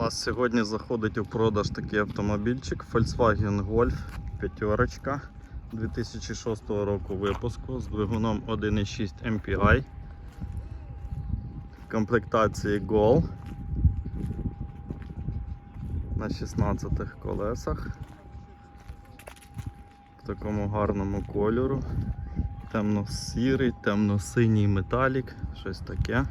нас сьогодні заходить у продаж такий автомобільчик Volkswagen Golf п'ятерочка 2006 року випуску з двигуном 1.6 MPI. Комплектації Gol на 16 колесах. В такому гарному кольору. Темно-сірий, темно-синій металік, щось таке.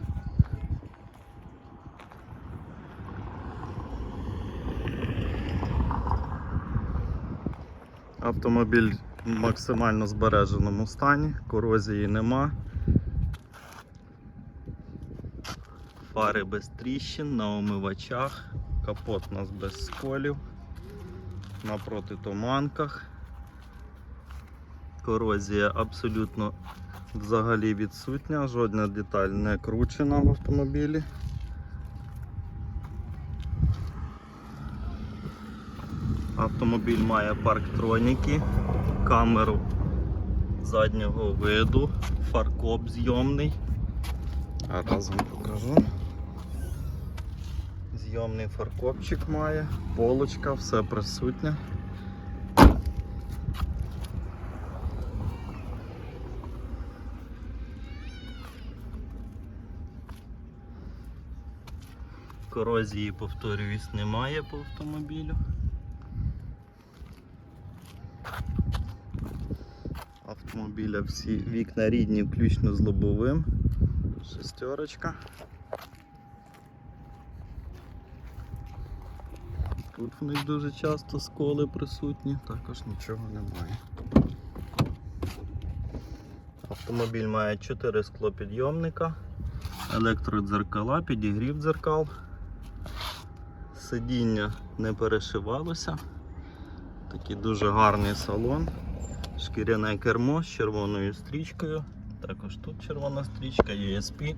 Автомобіль в максимально збереженому стані, корозії нема. Фари без тріщин на омивачах, капот у нас без сколів, на протитуманках. Корозія абсолютно взагалі відсутня, жодна деталь не кручена в автомобілі. Автомобіль має парктроніки, камеру заднього виду, фаркоп зйомний. А разом покажу. Зйомний фаркопчик має, полочка, все присутнє. Корозії, повторююсь, немає по автомобілю. Автомобіля всі вікна рідні, включно з лобовим. Шестерочка. Тут в них дуже часто сколи присутні, також нічого немає. Автомобіль має 4 склопідйомника, електродзеркала, підігрів дзеркал. Сидіння не перешивалося. Такий дуже гарний салон. Шкіряне кермо з червоною стрічкою. Також тут червона стрічка, ESP.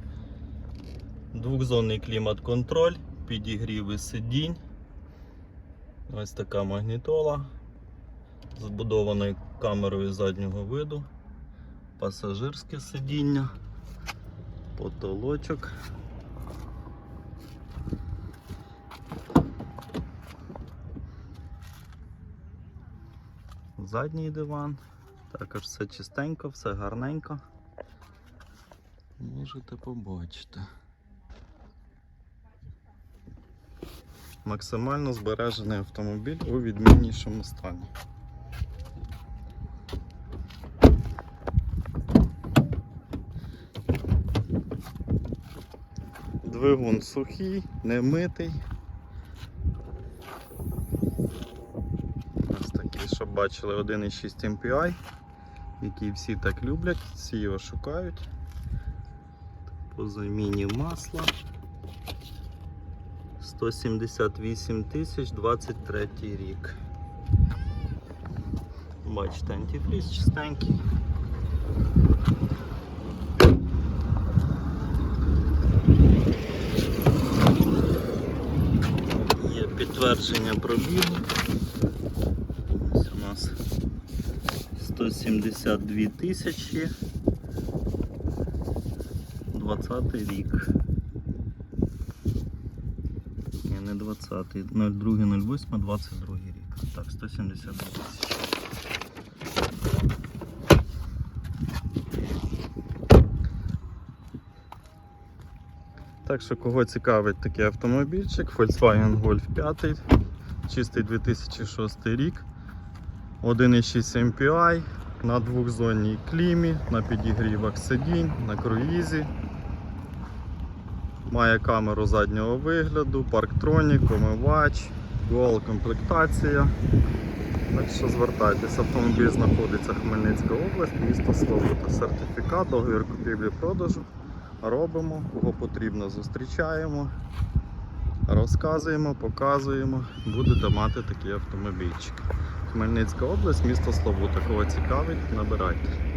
Двохзонний клімат-контроль, підігріви сидінь. Ось така магнітола з збудованою камерою заднього виду, пасажирське сидіння, потолочок. Задній диван. Також все чистенько, все гарненько. Можете побачити. Максимально збережений автомобіль у відміннішому стані. Двигун сухий, не митий. Ось такий, щоб бачили 1.6 MPI, який всі так люблять, всі його шукають. По заміні масла. 178 тисяч 23 рік. Бачите, антифріз чистенький. Є підтвердження пробігу. Ось у нас 172 тисячі. 20 рік. Ні, не 20, 02, 08, 22 рік. Так, 172 тисячі. Так що кого цікавить такий автомобільчик, Volkswagen Golf 5, чистий 2006 рік, 1.6 MPI, на двохзонній клімі, на підігрівах сидінь, на круїзі. Має камеру заднього вигляду, парктронік, омивач, гол комплектація. Так що звертайтесь, автомобіль знаходиться Хмельницька область, місто Славута. Сертифікат, договір купівлі-продажу. Робимо, кого потрібно, зустрічаємо, розказуємо, показуємо, будете мати такі автомобільчики. Хмельницька область, місто Славута. Кого цікавить, набирайте.